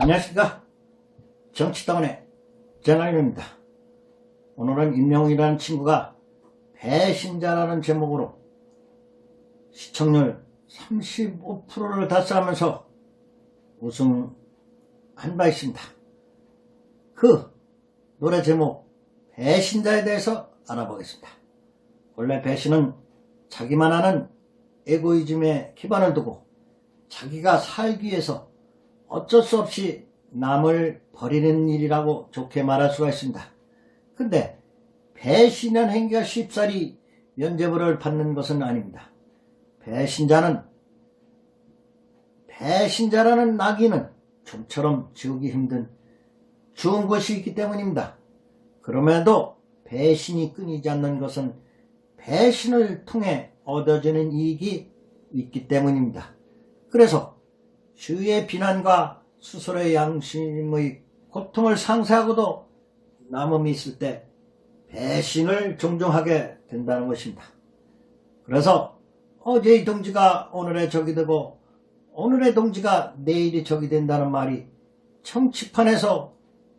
안녕하십니까? 정치다원의 제나인입니다. 오늘은 임영웅이라는 친구가 배신자라는 제목으로 시청률 35%를 달성하면서 우승한 바 있습니다. 그 노래 제목 배신자에 대해서 알아보겠습니다. 원래 배신은 자기만 아는 에고이즘에 기반을 두고 자기가 살기 위해서 어쩔 수 없이 남을 버리는 일이라고 좋게 말할 수가 있습니다. 근데 배신한 행위가 쉽사리 면죄부를 받는 것은 아닙니다. 배신자는 배신자라는 낙인은 좀처럼 지우기 힘든 좋은 것이 있기 때문입니다. 그럼에도 배신이 끊이지 않는 것은 배신을 통해 얻어지는 이익이 있기 때문입니다. 그래서 주의 비난과 스스로의 양심의 고통을 상쇄하고도 남음이 있을 때 배신을 종종하게 된다는 것입니다. 그래서 어제의 동지가 오늘의 적이 되고 오늘의 동지가 내일이 적이 된다는 말이 정치판에서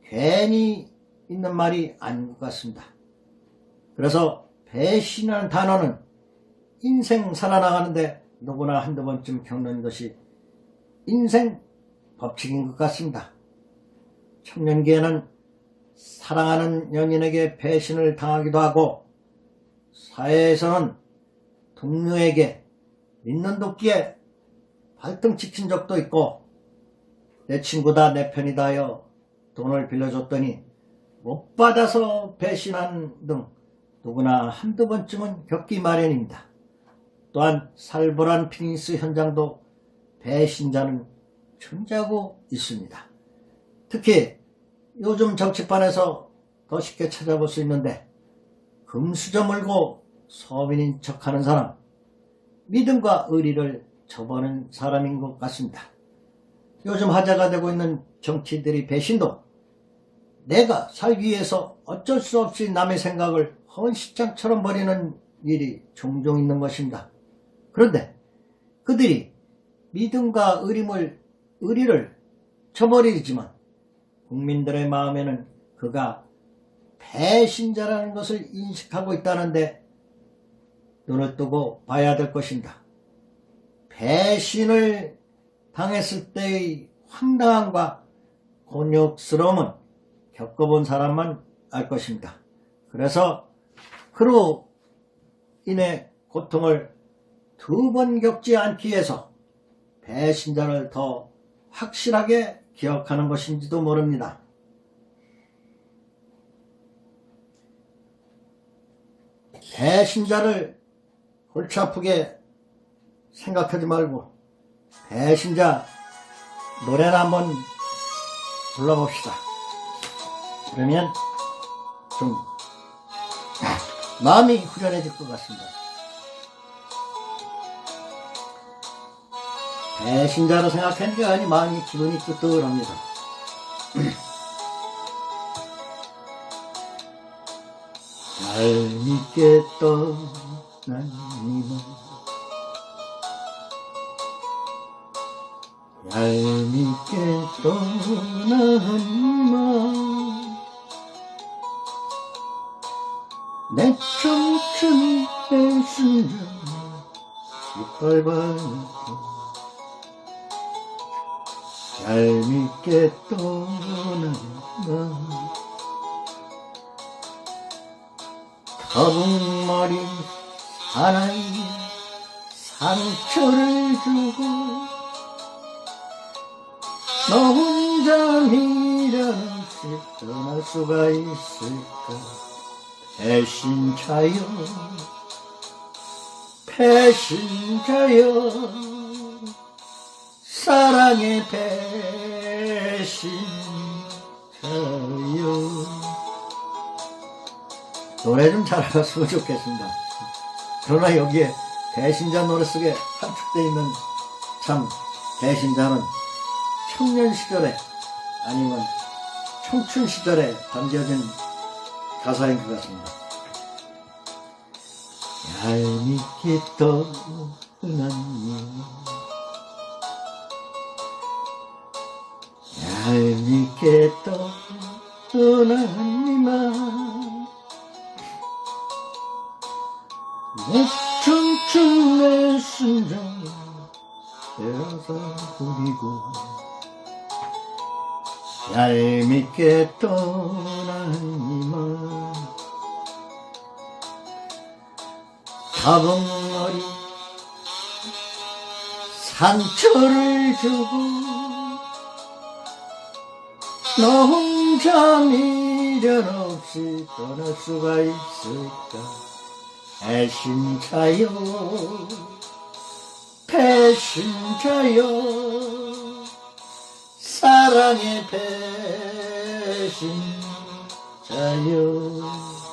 괜히 있는 말이 아닌 것 같습니다. 그래서 배신이라는 단어는 인생 살아나가는데 누구나 한두 번쯤 겪는 것이 인생 법칙인 것 같습니다. 청년기에는 사랑하는 연인에게 배신을 당하기도 하고 사회에서는 동료에게 믿는 도끼에 발등 찍힌 적도 있고 내 친구다 내 편이다 하여 돈을 빌려줬더니 못 받아서 배신한 등 누구나 한두 번쯤은 겪기 마련입니다. 또한 살벌한 피니스 현장도 배신자는 존재하고 있습니다. 특히 요즘 정치판에서 더 쉽게 찾아볼 수 있는데 금수저 물고 서민인 척하는 사람, 믿음과 의리를 저버는 사람인 것 같습니다. 요즘 화제가 되고 있는 정치들의 배신도 내가 살기 위해서 어쩔 수 없이 남의 생각을 헌시장처럼 버리는 일이 종종 있는 것입니다. 그런데 그들이 믿음과 의림을, 의리를 저버리지만 국민들의 마음에는 그가 배신자라는 것을 인식하고 있다는데 눈을 뜨고 봐야 될 것입니다. 배신을 당했을 때의 황당함과 곤욕스러움은 겪어본 사람만 알 것입니다. 그래서 그로 인해 고통을 두 번 겪지 않기 위해서 배신자를 더 확실하게 기억하는 것인지도 모릅니다. 배신자를 골치 아프게 생각하지 말고 배신자 노래나 한번 불러봅시다. 그러면 좀 마음이 후련해질 것 같습니다. 신자로 생각하니까 아니 마음이 기분이 뜨뜻합니다. 날 떠난 이만 얄밉게 떠난 이만 내 청춘 배신자 짓밟아놓고 얄밉게 떠난 나 거북머리 하나에 상처를 주고 너 혼자 미련없이 떠날 수가 있을까? 배신자여 배신자여 사랑의 배신자여 노래 좀 잘하셨으면 좋겠습니다. 그러나 여기에 배신자 노래 속에 함축되어 있는 참 배신자는 청년 시절에 아니면 청춘 시절에 담겨진 가사인 것 같습니다. 얄밉게 떠난 니 얄밉게 떠나니만 내 춤춘 내 심장 때려서 부리고 얄밉게 떠나니만 가봉머리 상처를 주고 너 혼자 미련 없이 떠날 수가 있을까? 배신자여 배신자여. 사랑의 배신자여